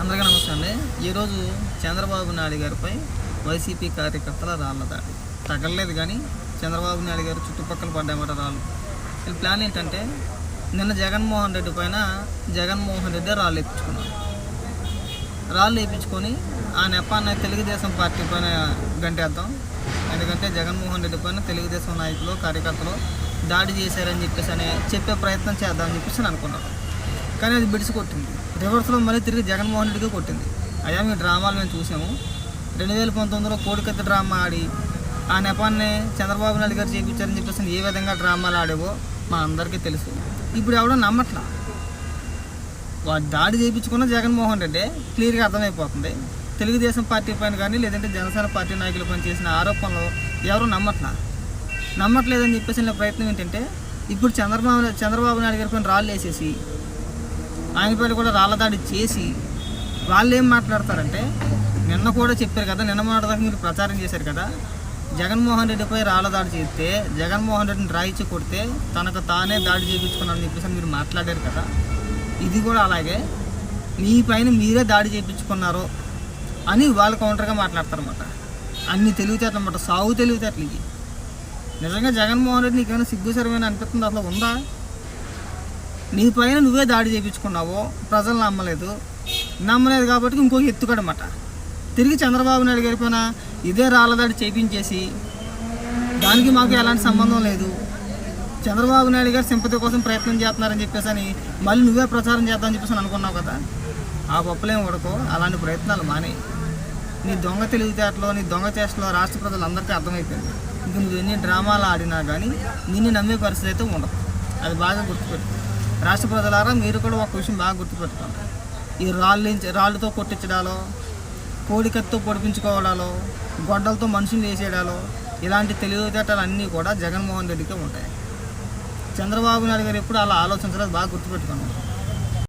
అందరికీ నమస్తే అండి. ఈరోజు చంద్రబాబు నాయుడు గారిపై వైసీపీ కార్యకర్తల రాళ్ళ దాడి. తగలలేదు కానీ చంద్రబాబు నాయుడు గారు చుట్టుపక్కల పడ్డామట రాళ్ళు. వీళ్ళ ప్లాన్ ఏంటంటే నిన్న జగన్మోహన్ రెడ్డి పైన జగన్మోహన్ రెడ్డి రాళ్ళు వేయించుకున్నారు రాళ్ళు వేయించుకొని ఆ నెపాన్ని తెలుగుదేశం పార్టీ పైన గంటేద్దాం. ఎందుకంటే జగన్మోహన్ రెడ్డి పైన తెలుగుదేశం నాయకులు కార్యకర్తలు దాడి చేశారని చెప్పేసి అనే చెప్పే ప్రయత్నం చేద్దామని చెప్పేసి నేను అనుకున్నాను కానీ అది బిడిసి కొట్టింది. రివర్స్లో మళ్ళీ తిరిగి జగన్మోహన్ రెడ్డికి కొట్టింది. అయ్యా మీ డ్రామాలు మేము చూసాము. రెండు వేల పంతొమ్మిదిలో కోడికత్త డ్రామా ఆడి ఆ నెపాన్ని చంద్రబాబు నాయుడు గారు చేయించారని చెప్పేసి ఏ విధంగా డ్రామాలు ఆడేవో మా అందరికీ తెలుసు. ఇప్పుడు ఎవడో నమ్మట్లా? వాడు దాడి చేయించుకున్న జగన్మోహన్ రెడ్డి క్లియర్గా అర్థమైపోతుంది. తెలుగుదేశం పార్టీ పైన కానీ లేదంటే జనసేన పార్టీ నాయకుల పైన చేసిన ఆరోపణలు ఎవరు నమ్మట్లా? నమ్మట్లేదని చెప్పేసి నా ప్రయత్నం ఏంటంటే ఇప్పుడు చంద్రబాబు చంద్రబాబు నాయుడు గారి పైన రాళ్ళు వేసేసి ఆయన కూడా రాళ్ళ దాడి చేసి వాళ్ళు ఏం మాట్లాడతారంటే నిన్న కూడా చెప్పారు కదా నిన్న మాట్లాడదాకా మీరు ప్రచారం చేశారు కదా జగన్మోహన్ రెడ్డిపై రాళ్ళ దాడి చేస్తే జగన్మోహన్ రెడ్డిని రాయిచ్చి కొడితే తనకు తానే దాడి చేయించుకున్నారని చెప్పేసి మీరు మాట్లాడారు కదా. ఇది కూడా అలాగే మీ పైన మీరే దాడి చేయించుకున్నారు అని వాళ్ళు కౌంటర్గా మాట్లాడతారన్నమాట. అన్ని తెలివితేటలు అన్నమాట సాగు తెలివితేటలు ఇవి. నిజంగా జగన్మోహన్ రెడ్డి నీకేమైనా సిగ్గుసరమైన అనిపిస్తుంది? అసలు ఉందా? నీ పైన నువ్వే దాడి చేయించుకున్నావు ప్రజలు నమ్మలేదు. నమ్మలేదు కాబట్టి ఇంకొక ఎత్తుకడమాట. తిరిగి చంద్రబాబు నాయుడు గారి ఇదే రాళ్ళ దాడి దానికి మాకు ఎలాంటి సంబంధం లేదు. చంద్రబాబు నాయుడు గారు సింపతి కోసం ప్రయత్నం చేస్తున్నారని చెప్పేసి అని మళ్ళీ నువ్వే ప్రచారం చేద్దామని చెప్పేసి అనుకున్నావు కదా. ఆ పప్పులేం ఉడకో అలాంటి ప్రయత్నాలు మానే. నీ దొంగ తెలివితేటలో నీ దొంగ చేష్టలో రాష్ట్ర ప్రజలందరికీ అర్థమైపోయింది. ఇంక నువ్వు ఎన్ని డ్రామాలు ఆడినా కానీ నిన్ను నమ్మే పరిస్థితి అయితే ఉండదు. అది బాగా గుర్తుపెట్టు రాష్ట్ర ప్రజలారా మీరు కూడా ఒక విషయం బాగా గుర్తుపెట్టుకోండి. ఈ రాళ్ళు రాళ్ళతో కొట్టించడాలో కోడికత్తో పొడిపించుకోవడాలో గొడ్డలతో మనుషులు వేసేయడాలో ఇలాంటి తెలివితేటలు అన్నీ కూడా జగన్మోహన్ రెడ్డికే ఉంటాయి. చంద్రబాబు నాయుడు గారు ఎప్పుడు అలా ఆలోచించలేదు బాగా గుర్తుపెట్టుకోండి.